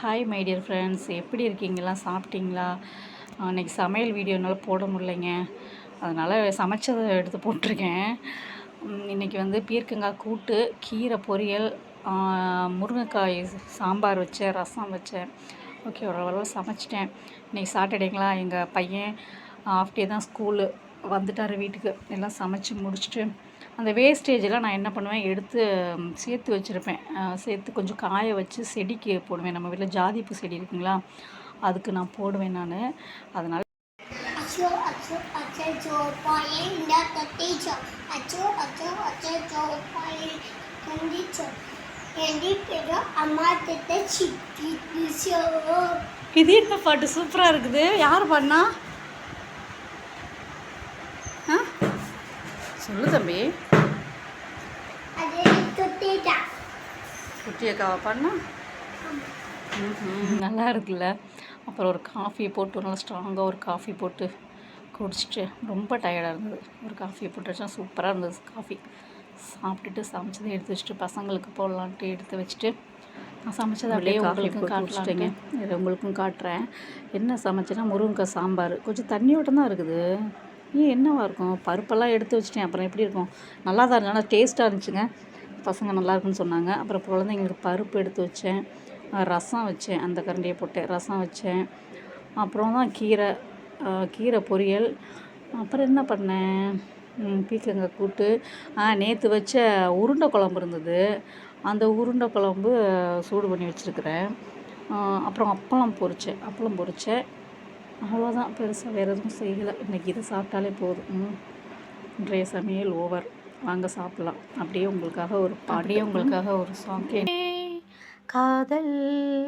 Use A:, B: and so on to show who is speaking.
A: Hi my dear friends எப்படி இருக்கீங்களா? சாப்பிட்டீங்களா? அன்றைக்கி சமையல் வீடியோ என்னால் போட முடியலைங்க. அதனால் சமைச்சதை எடுத்து போட்டிருக்கேன். இன்றைக்கி இன்னைக்கு வந்து பீர்க்கங்காய் கூட்டு கீரை பொரியல் முருங்கைக்காய் சாம்பார் வச்சேன் ரசம் வச்சேன். ஓகே ஓரளவு சமைச்சிட்டேன். இன்றைக்கி சாட்டர்டேங்களா? எங்கள் பையன் ஆஃப் டே தான் ஸ்கூலு. வந்துட்டார் வீட்டுக்கு. எல்லாம் சமைச்சு முடிச்சுட்டு அந்த வேஸ்டேஜெல்லாம் நான் என்ன பண்ணுவேன்? எடுத்து சேர்த்து வச்சுருப்பேன். சேர்த்து கொஞ்சம் காய வச்சு செடிக்கு போடுவேன். நம்ம வீட்டில் ஜாதிப்பூ செடி இருக்குங்களா? அதுக்கு நான் போடுவேன் நான். அதனால் இது என்ன பாட்டு? சூப்பராக இருக்குது. யார் பாடினா? சொல்லு தம்பி. குட்டியக்காவை ம்ஹும். நல்லா இருக்குல்ல. அப்புறம் ஒரு காஃபி போட்டு நல்லா ஸ்ட்ராங்காக ஒரு காஃபி போட்டு குடிச்சிட்டு ரொம்ப டயர்டாக இருந்தது. ஒரு காஃபியை போட்டு வச்சா சூப்பராக இருந்தது காஃபி சாப்பிட்டுட்டு சமைச்சதை எடுத்து வச்சுட்டு பசங்களுக்கு போடலான்ட்டு எடுத்து வச்சுட்டு நான் சமைச்சதை அப்படியே உங்களுக்கும் காட்டலாங்க இது உங்களுக்கும் காட்டுறேன். என்ன சமைச்சேன்னா முருங்கைக்காய் சாம்பார். கொஞ்சம் தண்ணியோட்டம் தான் இருக்குது. ஏன் என்னவா இருக்கும்? பருப்பெல்லாம் எடுத்து வச்சிட்டேன். அப்புறம் எப்படி இருக்கும்? நல்லா தான் இருந்துச்சு ஆனால் டேஸ்ட்டாக இருந்துச்சுங்க. பசங்க நல்லா இருக்குன்னு சொன்னாங்க. அப்புறம் குழந்தைங்களுக்கு பருப்பு எடுத்து வச்சேன். ரசம் வச்சேன். அந்த கரண்டியை போட்டு ரசம் வச்சேன். அப்புறம் தான் கீரை கீரை பொரியல். அப்புறம் என்ன பண்ணேன்? ம், பீக்கங்காய் கூட்டு. நேற்று வச்ச உருண்டை குழம்பு இருந்தது. அந்த உருண்டை குழம்பு சூடு பண்ணி வச்சுருக்கிறேன். அப்புறம் அப்பளம் பொரிச்சேன். அப்பளம் பொரித்தேன் அவ்வளோதான் பெருசாக வேறு எதுவும் செய்யலை. இன்றைக்கி இதை சாப்பிட்டாலே போதும். ம். இன்றைய சமையல் ஓவர். வாங்க சாப்பிட்லாம். அப்படியே உங்களுக்காக ஒரு அப்படியே உங்களுக்காக ஒரு சாங் காதல்.